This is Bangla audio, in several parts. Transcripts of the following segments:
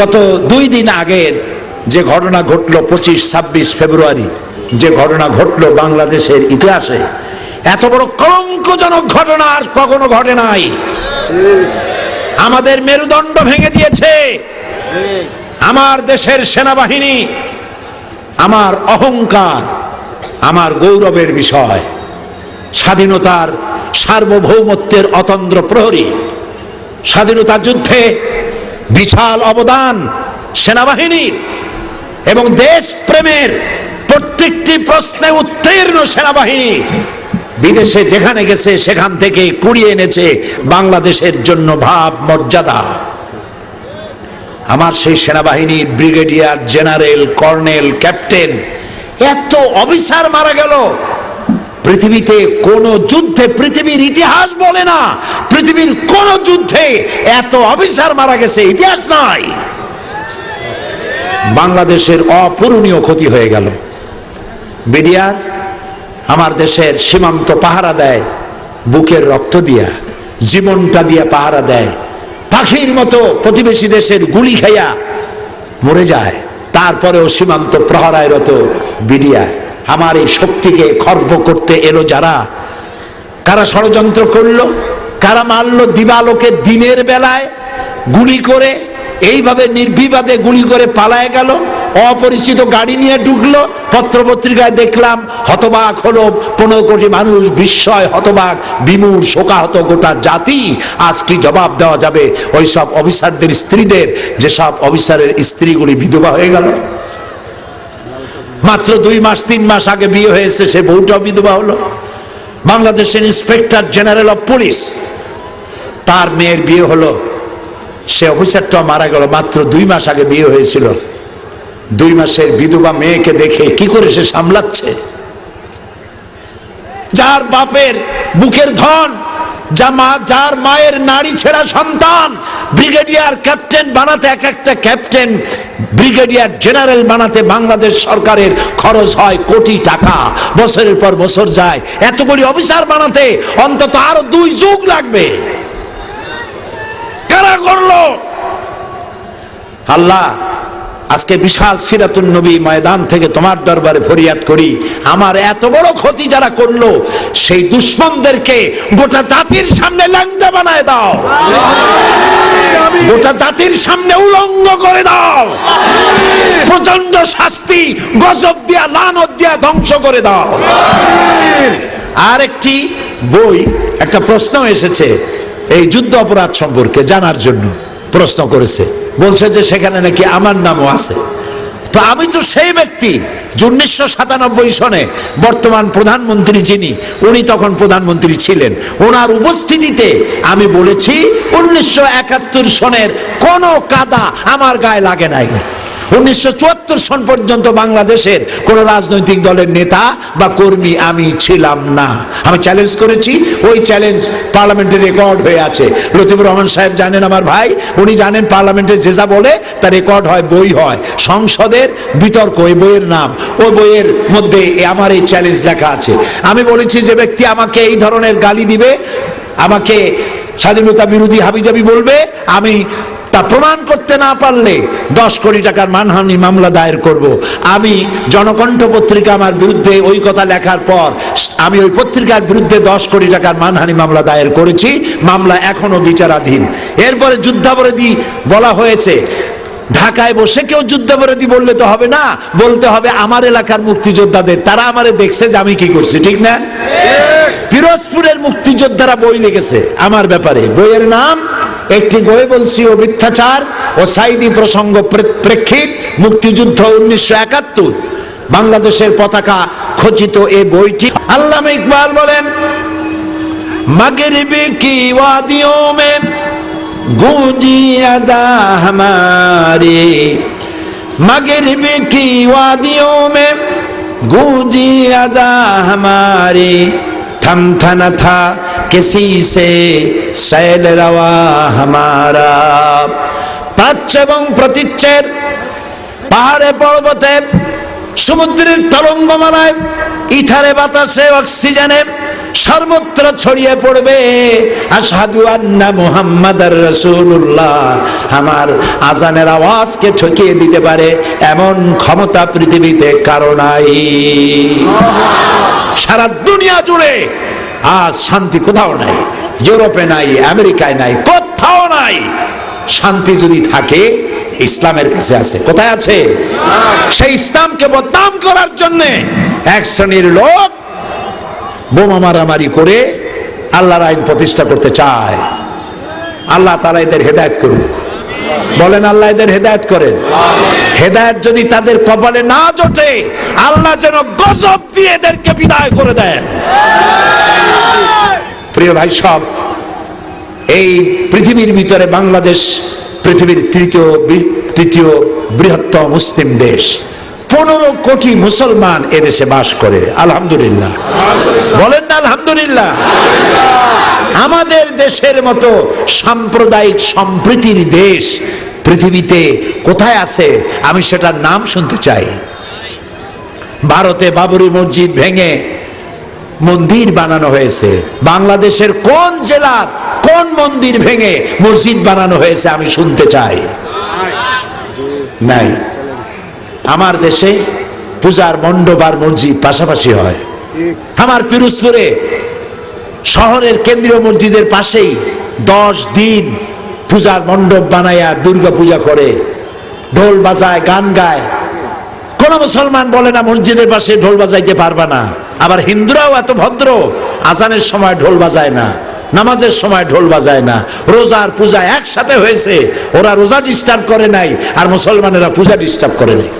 গত দুই দিন আগের যে ঘটনা ঘটলো পঁচিশ ছাব্বিশ ফেব্রুয়ারি, যে ঘটনা ঘটলো বাংলাদেশের ইতিহাসে, এত বড় কলঙ্কজনক ঘটনা আর কখনো ঘটে নাই। আমাদের মেরুদণ্ড ভেঙে দিয়েছে। আমার দেশের সেনাবাহিনী, আমার অহংকার, আমার গৌরবের বিষয়, স্বাধীনতার সার্বভৌমত্বের অতন্দ্র প্রহরী, স্বাধীনতা যুদ্ধে বিশাল অবদান সেনাবাহিনীর এবং দেশ প্রেমের প্রত্যেকটি প্রশ্নে উত্তীর্ণ সেনাবাহিনী বিদেশে যেখানে গেছে, সেখান থেকে কুড়িয়ে এনেছে বাংলাদেশের জন্য ভাব, মর্যাদা। আমার সেই সেনাবাহিনীর ব্রিগেডিয়ার জেনারেল, কর্নেল, ক্যাপ্টেন, এত অফিসার মারা গেল। পৃথিবীতে কোন যুদ্ধে পৃথিবীর ইতিহাস বলে না। পৃথিবীর কোন যুদ্ধে এত অফিসার মারা গেছে, ইতিহাস নাই। বাংলাদেশের অপূরণীয় ক্ষতি হয়ে গেল। বিডিআর, আমার দেশের সীমান্ত পাহারা দেয়, বুকের রক্ত দিয়া, জীবনটা দিয়া পাহারা দেয়। পাখির মতো প্রতিবেশী দেশের গুলি খাইয়া মরে যায়। তারপরেও সীমান্ত প্রহরায়রত বিডিআর। আমার এই শক্তিকে খর্ব করতে এলো যারা? কারা ষড়যন্ত্র করল? কারা মারলো দিবালোকে দিনের বেলায়? গুলি করে, এইভাবে নির্বিবাদে গুলি করে পালায় গেল, অপরিচিত গাড়ি নিয়ে ঢুকলো, পত্রপত্রিকায় দেখলাম হতবাক হলো পনেরো কোটি মানুষ, বিস্ময়, হতবাক, বিমূর, শোকাহত গোটা জাতি। আজ কি জবাব দেওয়া যাবে ওই সব অফিসারদের, স্ত্রীদের, যেসব অফিসারের স্ত্রীগুলি বিধবা হয়ে গেল। মাত্র দুই মাস, তিন মাস আগে বিয়ে হয়েছে, সে বউটাও বিধবা হলো। বাংলাদেশের ইন্সপেক্টর জেনারেল অফ পুলিশ, তার মেয়ের বিয়ে হলো। সে অফিসারটা মারা গেল, মাত্র দুই মাস আগে বিয়ে হয়েছিল। দুই মাসের বিধবা মেয়েকে দেখে কি করে সে সামলাচ্ছে? যার বাপের বুকের ধন মা, যার মায়ের নারী ছেঁড়া সন্তান, ব্রিগেডিয়ার ক্যাপ্টেন বানাতে এক একটা ক্যাপ্টেন ব্রিগেডিয়ার জেনারেল বানাতে বাংলাদেশ সরকারের খরচ হয় কোটি টাকা। বছরের পর বছর যায়। এতগুলি অফিসার বানাতে অন্তত আরও দুই যুগ লাগবে। কারা করল? আল্লাহ আজকে বিশাল সিরাতুন নবী ময়দান থেকে তোমার দরবারে ফরিয়াদ করি। আমার এত বড় ক্ষতি যারা করল, সেই দুশ্মনদেরকে গোটা জাতির সামনে ল্যাংটা বানায় দাও। গোটা জাতির সামনে উলঙ্গ করে দাও। প্রচণ্ড শাস্তি, গজব দিয়া, লানত দিয়া ধ্বংস করে দাও। আর একটি বই, একটা প্রশ্ন এসেছে, এই যুদ্ধ অপরাধ সম্পর্কে জানার জন্য প্রশ্ন করেছে। বলছে যে সেখানে নাকি আমার নামও আছে। তো আমি তো সেই ব্যক্তি উনিশশো সাতানব্বই সনে বর্তমান প্রধানমন্ত্রী যিনি, উনি তখন প্রধানমন্ত্রী ছিলেন। ওনার উপস্থিতিতে আমি বলেছি, উনিশশো একাত্তর সনের কোনো কাদা আমার গায়ে লাগে নাই। উনিশশো চুয়াত্তর সন পর্যন্ত বাংলাদেশের কোন রাজনৈতিক দলের নেতা বা কর্মী আমি ছিলাম না। আমি চ্যালেঞ্জ করেছি, ওই চ্যালেঞ্জ পার্লামেন্টে রেকর্ড হয়ে আছে। লতিফুর রহমান সাহেব জানেন আমার ভাই, উনি জানেন পার্লামেন্টে যে যা বলে, তা রেকর্ড হয়, বই হয়। সংসদের বিতর্ক, ওই বইয়ের নাম, ওই বইয়ের মধ্যে আমার এই চ্যালেঞ্জ লেখা আছে। আমি বলেছি যে ব্যক্তি আমাকে এই ধরনের গালি দিবে, আমাকে স্বাধীনতা বিরোধী হাবিজাবি বলবে, আমি তা প্রমাণ করতে না পারলে দশ কোটি টাকার মানহানি মামলা দায়ের করব। আমি জনকণ্ঠ পত্রিকা আমার বিরুদ্ধে ওই কথা লেখার পর আমি ওই পত্রিকার বিরুদ্ধে দশ কোটি টাকার মানহানি মামলা দায়ের করেছি। মামলা এখনও বিচারাধীন। এরপরে যুদ্ধাপরাধী বলা হয়েছে ঢাকায় বসে কেউ যুদ্ধাপরাধী বললে তো হবে না বলতে হবে আমার এলাকার মুক্তিযোদ্ধাদের তারা আমারে দেখছে যে আমি কি করছি ঠিক না? পিরোজপুরের মুক্তিযোদ্ধারা বই লিখেছে আমার ব্যাপারে। বইয়ের নাম একটি বই বলছি ও মিথ্যাচার ও সাইদি প্রসঙ্গ প্রে- প্রেক্ষিত মুক্তিযুদ্ধ উনিশশো একাত্তর বাংলাদেশের পতাকা খচিত এই বইটি আল্লামা ইকবাল বলেন मगरिब की वादियों में गूंजी अदा हमारी मगरिब की वादियों में गूंजी अदा हमारी थम थन था किसी से शैल रवा हमारा প্রাচ্য এবং প্রতীচ্যের পাহাড়ে পর্বতে, সমুদ্রের তরঙ্গমালায়, ইথারে বাতাসে অক্সিজেনে সর্বত্র ছড়িয়ে পড়বে। আশহাদু আন্না মুহাম্মাদার রাসূলুল্লাহ। আমার আজানের আওয়াজকে ঠকিয়ে দিতে পারে এমন ক্ষমতা পৃথিবীতে কারও নাই। সারা দুনিয়া জুড়ে আজ শান্তি কোথাও নাই, ইউরোপে নাই, আমেরিকায় নাই, কোথাও নাই। শান্তি যদি থাকে, ইসলামের কাছে আছে। কোথায় আছে? সেই ইসলামকে বদনাম করার জন্য এক শ্রেণির লোক বোমা মারামারি করে আল্লাহর আইন প্রতিষ্ঠা করতে চায়। আল্লাহ তারা এদের হেদায়ত করুক। বলেন, আল্লাহ এদের হেদায়ত করেন। হেদায়ত যদি তাদের কপালে না জোটে, আল্লাহ যেন গজব দিয়ে এদেরকে বিদায় করে দেন। প্রিয় ভাই, সব এই পৃথিবীর ভিতরে বাংলাদেশ পৃথিবীর তৃতীয় তৃতীয় বৃহত্তম মুসলিম দেশ। পনেরো কোটি মুসলমান এদেশে বাস করে আলহামদুলিল্লাহ। বলেন না আলহামদুলিল্লাহ। আমাদের দেশের মতো সাম্প্রদায়িক সম্প্রীতির দেশ পৃথিবীতে কোথায় আছে? আমি সেটার নাম শুনতে চাই। ভারতে বাবরি মসজিদ ভেঙে মন্দির বানানো হয়েছে। বাংলাদেশের কোন জেলার কোন মন্দির ভেঙে মসজিদ বানানো হয়েছে আমি শুনতে চাই? নাই। আমার দেশে পূজার মণ্ডপ আর মসজিদ পাশাপাশি হয়। আমার পিরোজপুরে শহরের কেন্দ্রীয় মসজিদের পাশেই দশ দিন পূজার মণ্ডপ বানায়া দুর্গা পূজা করে। ঢোল বাজায়, গান গায়। কোন মুসলমান বলে না, মসজিদের পাশে ঢোল বাজাইতে পারবা না। আবার হিন্দুরাও এত ভদ্র, আজানের সময় ঢোল বাজায় না। নামাজের সময় ঢোল বাজায় না রোজার পূজা একসাথে হয়েছে, ওরা রোজা ডিস্টার্ব করে নাই, আর মুসলমানেরা পূজা ডিস্টার্ব করে নাই।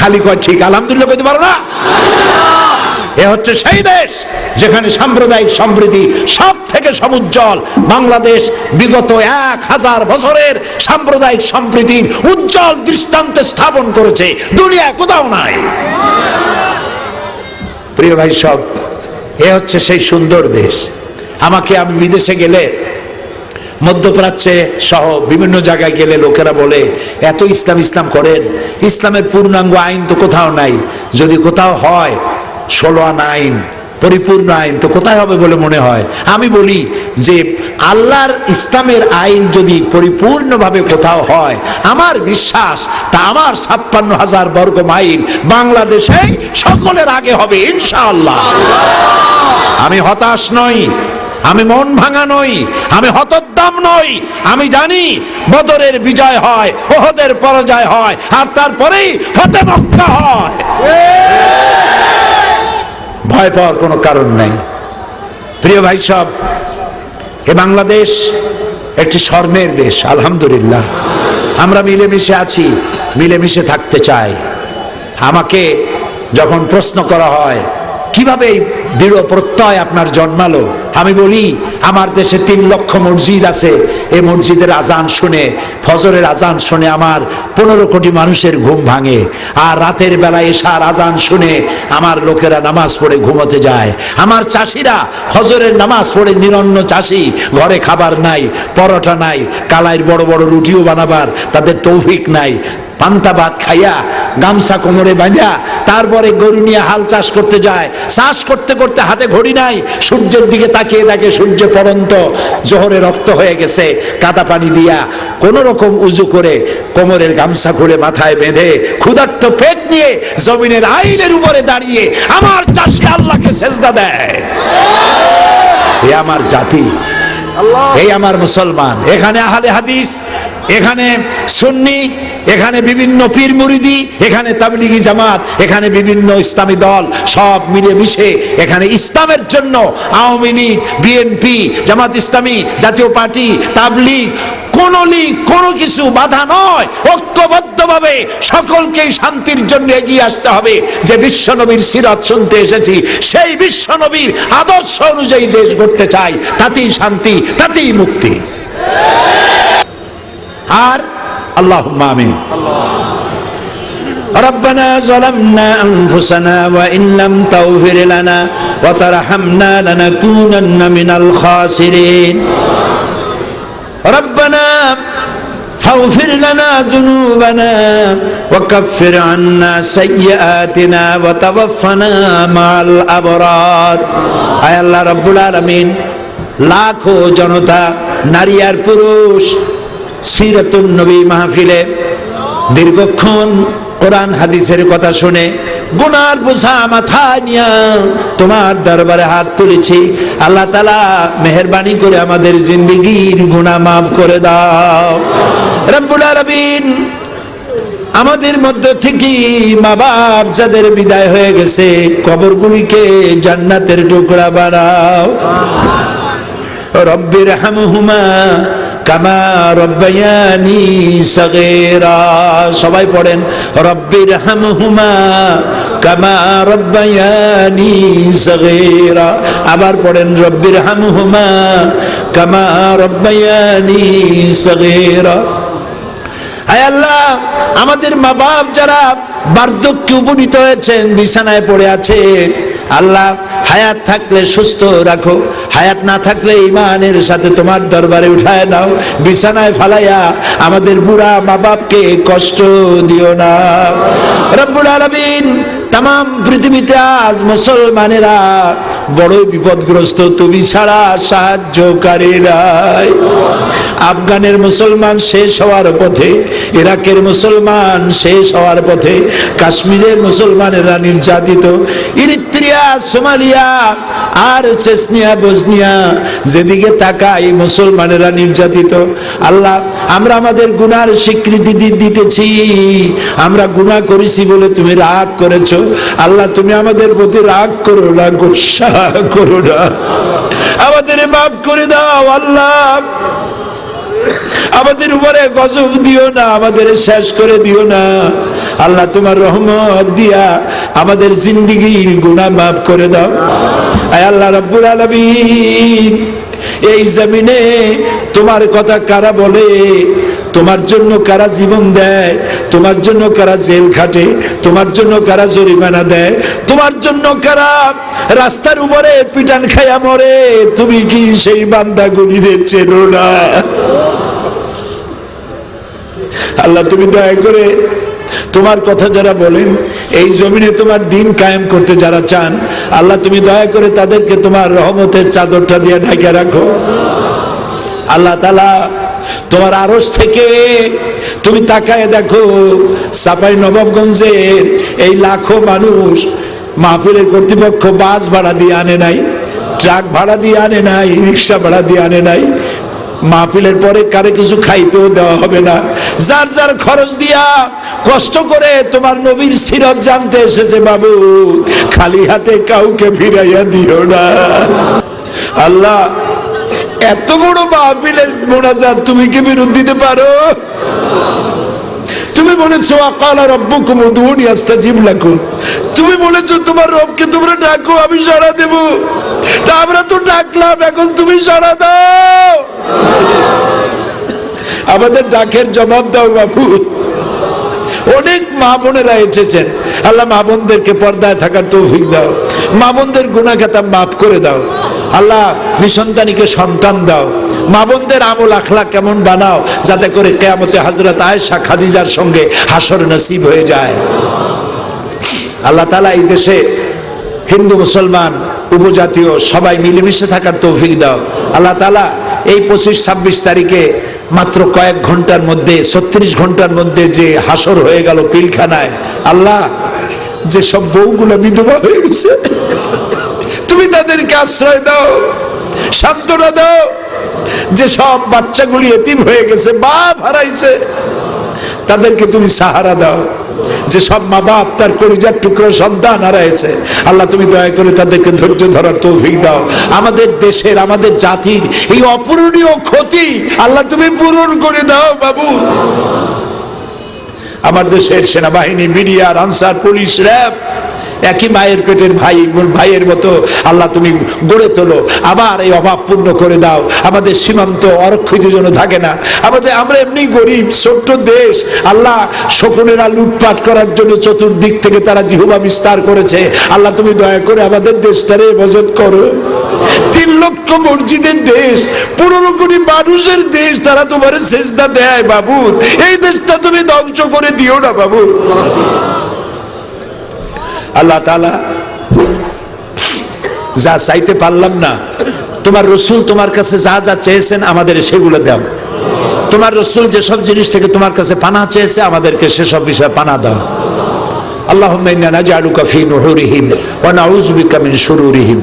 খালি কয়, ঠিক, আলহামদুলিল্লাহ, কইতে পারো না? এ হচ্ছে সেই দেশ যেখানে সাম্প্রদায়িক সমৃদ্ধি সব থেকে সমুজ্জ্বল। বাংলাদেশ বিগত এক হাজার বছরের সাম্প্রদায়িক সম্প্রীতির উজ্জ্বল দৃষ্টান্ত স্থাপন করেছে। দুনিয়া কোথাও নাই। প্রিয় ভাই সব, এ হচ্ছে সেই সুন্দর দেশ। আমাকে আমি বিদেশে গেলে, মধ্যপ্রাচ্যে সহ বিভিন্ন জায়গায় গেলে লোকেরা বলে, এত ইসলাম ইসলাম করেন। ইসলামের পূর্ণাঙ্গ আইন তো কোথাও নাই। যদি কোথাও হয়, ষোলো আনা আইন, পরিপূর্ণ আইন, তো কোথায় হবে বলে মনে হয়? আমি বলি যে, আল্লাহর ইসলামের আইন যদি পরিপূর্ণভাবে কোথাও হয়, আমার বিশ্বাস তা আমার ছাপ্পান্ন হাজার বর্গ মাইল বাংলাদেশেই সকলের আগে হবে, ইনশাআল্লাহ। আমি হতাশ নই। আমি মন ভাঙা নই, আমি হতোদ্দাম নই, আমি জানি বদরের বিজয় হয়, ওহদের পরাজয় হয়, আর তারপরেই ফতে মক্কা হয়। ভয় পাওয়ার কোনো কারণ নেই। প্রিয় ভাই সব, এ বাংলাদেশ একটি স্বর্ণের দেশ, আলহামদুলিল্লাহ। আমরা মিলেমিশে আছি, মিলেমিশে থাকতে চাই। আমাকে যখন প্রশ্ন করা হয়, কীভাবে এই দৃঢ় প্রত্যয় আপনার জন্মালো? আমি বলি, আমার দেশে তিন লক্ষ মসজিদ আছে। এই মসজিদের আজান শুনে, ফজরের আজান শুনে আমার পনেরো কোটি মানুষের ঘুম ভাঙে। আর রাতের বেলায় এসার আজান শুনে আমার লোকেরা নামাজ পড়ে ঘুমোতে যায়। আমার চাষিরা ফজরের নামাজ পড়ে নিরন্ন চাষি, ঘরে খাবার নাই, পরোটা নাই, কালাইয়ের বড় বড় রুটিও বানাবার তাদের তৌফিক নাই। পান্তা ভাত খাইয়া গামছা কোমরে বাঁধা তারপরে গরু নিয়ে হাল চাষ করতে যায়। চাষ করতে করতে হাতে ঘড়ি নাই সূর্যের দিকে তাকিয়ে দেখে সূর্য পরন্ত জোহরে রক্ত হয়ে গেছে কাদা পানি দিয়া। কোন রকম উজু করে কোমরের গামছা খুলে মাথায় বেঁধে ক্ষুধার্ত পেট নিয়ে জমিনের আইনের উপরে দাঁড়িয়ে আমার চাষি আল্লাহকে সেজদা দেয়। এ আমার জাতি এই আমার মুসলমান এখানে আহলে হাদিস এখানে সুন্নি, এখানে বিভিন্ন পীর মুরিদি, এখানে তাবলিগি জামাত, এখানে বিভিন্ন ইসলামী দল, সব মিলে মিশে এখানে ইসলামের জন্য আওয়ামী লীগ, বিএনপি, জামাত ইসলামী, জাতীয় পার্টি, তাবলিগ, কোন লীগ, কোনো কিছু বাধা নয়। ঐক্যবদ্ধভাবে সকলকেই শান্তির জন্য এগিয়ে আসতে হবে। যে বিশ্বনবীর সিরাত শুনতে এসেছি, সেই বিশ্বনবীর আদর্শ অনুযায়ী দেশ গড়তে চাই। তাতেই শান্তি, তাতেই মুক্তি। আর আল্লাহ আমিন ربنا ظلمنا أنفسنا وإن لم تغفر لنا وترحمنا لنكونن من الخاسرين ربنا فاغفر لنا ذنوبنا وكفر عنا سيئاتنا وتوفنا مع الأبرار আয় আল্লাহ রব্বুল আলামিন লাখো জনতা নারী আর পুরুষ সিরাতুন নবী মাহফিলে দীর্ঘক্ষণ কোরআন হাদিসের কথা শুনে গুনার বোঝা মাথা নিয়া তোমার দরবারে হাত তুলেছি। আল্লাহ তালা মেহরবানি করে আমাদের জিন্দগির গুনাহ মাফ করে দাও। রব্বুল আলামিন আমাদের মধ্য থেকে মা বাপ যাদের বিদায় হয়ে গেছে, কবরগুলিকে জান্নাতের টুকরা বানাও। রব্বির হামহুমা সবাই পড়েন রব্বির হামহুমা কামা রব্বায়ানি সগেরা। আবার পড়েন রব্বির হামহুমা কামা রব্বায়ানি সগেরা। আয় আল্লাহ, আমাদের মা বাপ যারা বার্ধক্যে উপনীত হয়েছেন, বিছানায় পড়ে আছে, আল্লাহ হায়াত থাকলে সুস্থ রাখো, হায়াত না থাকলে ইমানের সাথে তোমার দরবারে উঠায় নাও, বিছানায় ফালাইয়া আমাদের বুড়া মা বাপকে কষ্ট দিও না। রব্বুল আলামিন তাম পৃথিবীতে আজ মুসলমানেরা বড় বিপদগ্রস্ত, তুমি ছাড়া সাহায্যকারী নাই। আফগানের মুসলমান শেষ হওয়ার পথে, ইরাকের মুসলমান শেষ হওয়ার পথে, কাশ্মীরের মুসলমানেরা নির্যাতিত, ইরিত্রিয়া, সোমালিয়া, আর চেসনিয়া বজনিয়া যেদিকে তাকাই মুসলমানেরা নির্যাতিত। আল্লাহ, আমরা আমাদের গুনার স্বীকৃতি দিতেছি। আমরা গুনাহ করেছি বলে তুমি রাগ করেছ। আল্লাহ, তুমি আমাদের প্রতি রাগ করো না, গোসা করো না। আমাদের মাফ করে দাও, আল্লাহ। আমাদের উপরে গজব দিও না, আমাদের শেষ করে দিও না। আল্লাহ, তোমার রহমত দিয়া আমাদের জিন্দিগির গুনাহ মাফ করে দাও। আল্লাহ রব্বুল আলামিন, এই জমিনে তোমার কথা কারা বলে? তোমার জন্য কারা জীবন দেয়? তোমার জন্য কারা জেল খাটে? তোমার জন্য কারা জরিমানা দেয়? তোমার জন্য কারা রাস্তার উপরে পিটান খায়া মরে? তুমি কি সেই বান্দা গুলিরে চেনো না? আল্লাহ, তুমি দয়া করে তোমার কথা যারা বলেন, এই জমিনে তোমার দিন কায়েম করতে যারা চান, আল্লাহ, তুমি দয়া করে তাদেরকে তোমার রহমতের চাদরটা দিয়ে ঢাকে রাখো। আল্লাহ তালা তোমার আরস থেকে তুমি তাকায় দেখো সাপাই নবাবগঞ্জের এই লাখো মানুষ মাহফিলের কর্তৃপক্ষ বাস ভাড়া দিয়ে আনে নাই, ট্রাক ভাড়া দিয়ে আনে নাই, রিক্সা ভাড়া দিয়ে আনে নাই। মাহফিলের পরে কারে কিছু খাইতেও দেওয়া হবে না। যার যার খরচ দিয়া কষ্ট করে তোমার নবীর সিরত জানতে এসেছে বাবু, খালি হাতে কাউকে ফিরাইয়া দিও না। আল্লাহ এত বড় মাহফিলের মোনাজাত তুমি কি বিরোধ দিতে পারো? তুমি বলেছ, আকালা রব্বুকুম উদউনি আস্তাজিব লাকুম। তুমি বলেছ, তোমার রবকে তোমরা ডাকো, আমি সাড়া দেব। তা আমরা তো ডাকলাম, এখন তুমি সাড়া দাও। আমাদের ডাকের জবাব দাও বাবু। অনেক মা বোনেরা এসেছেন। আল্লাহ মা বোনদেরকে পর্দায় থাকার তৌফিক দাও। মা বোনদের গুণাখাতা মাফ করে দাও। আল্লাহ, নিসন্তানীকে সন্তান দাও। মা বোনদের আমল আখলা কেমন বানাও, যাতে করে কেয়ামতে হাজরত আয়েশা খাদিজার সঙ্গে হাসর নসিব হয়ে যায়। আল্লাহ তালা এই দেশে হিন্দু, মুসলমান, উপজাতীয় সবাই মিলেমিশে থাকার তৌফিক দাও। আল্লাহ তালা এই পঁচিশ, ছাব্বিশ তারিখে মাত্র কয়েক ঘণ্টার মধ্যে, ছত্রিশ ঘণ্টার মধ্যে যে হাসর হয়ে গেল পিলখানায়, আল্লাহ যে সব বউগুলো বিধবা হয়ে গেছে তুমি তাদেরকে আশ্রয় দাও, সান্ত্বনা দাও যে সব বাচ্চাগুলি এতিম হয়ে গেছে, বাপ হারাইছে। তাদেরকে তুমি সাহারা দাও যে সব মা বাপ তার কলিজার টুকরো সন্তান হারাইছে। আল্লাহ, তুমি দয়া করে তাদেরকে ধৈর্য ধরার তৌফিক দাও। আমাদের দেশের, আমাদের জাতির এই অপূরণীয় ক্ষতি আল্লাহ, তুমি পূরণ করে দাও বাবু। আমার দেশের সেনাবাহিনী, মিডিয়ার, আনসার, পুলিশ, র্যাব একই মায়ের পেটের ভাই ভাইয়ের মতো আল্লাহ তুমি গড়ে তোলো। আবার এই অভাব পূর্ণ করে দাও। আমাদের সীমান্ত অরক্ষিত যেন থাকে না। আমাদের, আমরা এমনি গরিব, ছোট্ট দেশ। আল্লাহ শকুনেরা লুটপাট করার জন্য চতুর্দিক থেকে তারা জিহুবা বিস্তার করেছে। আল্লাহ তুমি দয়া করে আমাদের দেশটারে হেফাজত করো। তিন লক্ষ মসজিদের দেশ, পনেরো কোটি মানুষের দেশ তারা তোমার চেষ্টা দেয় বাবু এই দেশটা তুমি ধ্বংস করে দিও না বাবু আল্লাহ তালা যা চাইতে পারলাম না তোমার রসুল তোমার কাছে যা যা চেয়েছেন আমাদের সেগুলো দাও তোমার রসুল যেসব জিনিস থেকে তোমার কাছে পানা চেয়েছে আমাদেরকে সেসব বিষয়ে পানা দাও اللهم إنا نجعلك في نحورهم ونعوذ بك من شرورهم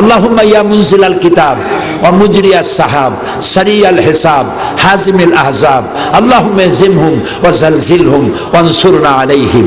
اللهم يا منزل الكتاب ومجري السحاب سريع الحساب حازم الأحزاب اللهم اهزمهم وزلزلهم وانصرنا عليهم